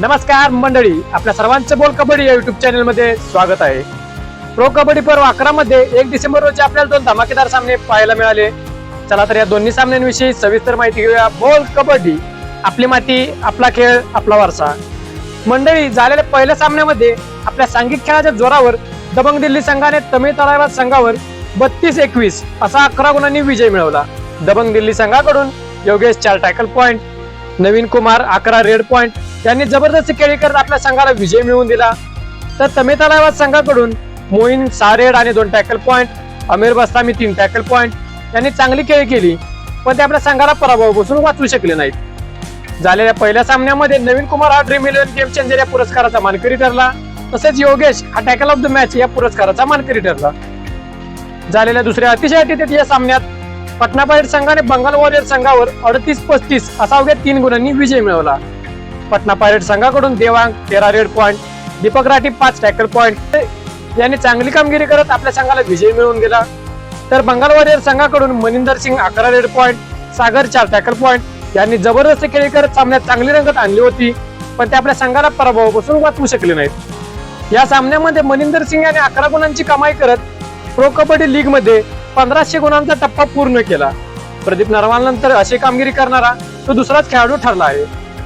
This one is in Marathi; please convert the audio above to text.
नमस्कार मंडळी आपल्या सर्वांचं बोल कबड्डी या युट्यूब चॅनलमध्ये स्वागत आहे. प्रो कबड्डी पर्व अकरा मध्ये एक डिसेंबर रोजी आपल्याला दोन धमाकेदार सामने पाहायला मिळाले. चला तर या दोन्ही सामन्यांविषयी सविस्तर माहिती घेऊया. बोल कबड्डी आपली माती आपला खेळ आपला वारसा. मंडळी झालेल्या पहिल्या सामन्यामध्ये आपल्या सांघिक खेळाच्या जोरावर दबंग दिल्ली संघाने तमिळ तळावाद संघावर बत्तीस एकवीस असा अकरा गुणांनी विजय मिळवला. दबंग दिल्ली संघाकडून योगेश चार टॅकल पॉइंट नवीन कुमार अकरा रेड पॉइंट त्यांनी जबरदस्त खेळी करत आपल्या संघाला विजय मिळवून दिला. तर तमेतालावाद संघाकडून मोईन सारेड आणि दोन टॅकल पॉइंट अमीर बस्तामी तीन टॅकल पॉइंट यांनी चांगली खेळी केली पण ते आपल्या संघाला पराभव बसून वाचवू शकले नाहीत. झालेल्या पहिल्या सामन्यामध्ये नवीन कुमार हा ड्रीम इलेव्हन गेम चेंजर या पुरस्काराचा मानकरी ठरला. तसेच योगेश हा टॅकल ऑफ द मॅच या पुरस्काराचा मानकरी ठरला. झालेल्या दुसऱ्या अतिशय अतिथेत या सामन्यात पटना पायरेट संघाने बंगाल वॉरियर संघावर अडतीस पस्तीस असा अवघ्या तीन गुणांनी विजय मिळवला. पटना पायरेट संघाकडून देवांग तेरा रेड पॉइंट दीपक राठी पाच टॅकल पॉइंट. यांनी चांगली कामगिरी करत आपल्या संघाला विजय मिळवून गेला तर बंगाल वॉरियर संघाकडून मनिंदर सिंग अकरा रेड पॉइंट सागर चार टॅकल पॉइंट. यांनी जबरदस्त खेळी करत सामन्यात चांगली रंगत आणली होती पण ते आपल्या संघाला पराभवापासून वाचवू शकले नाहीत. या सामन्यामध्ये मनिंदर सिंग यांनी अकरा गुणांची कमाई करत प्रो कबड्डी लीगमध्ये पंधराशे गुणांचा टप्पा पूर्ण केला. प्रदीप नरवाल नंतर अशी कामगिरी करणारा तो दुसराच खेळाडू ठरला आहे.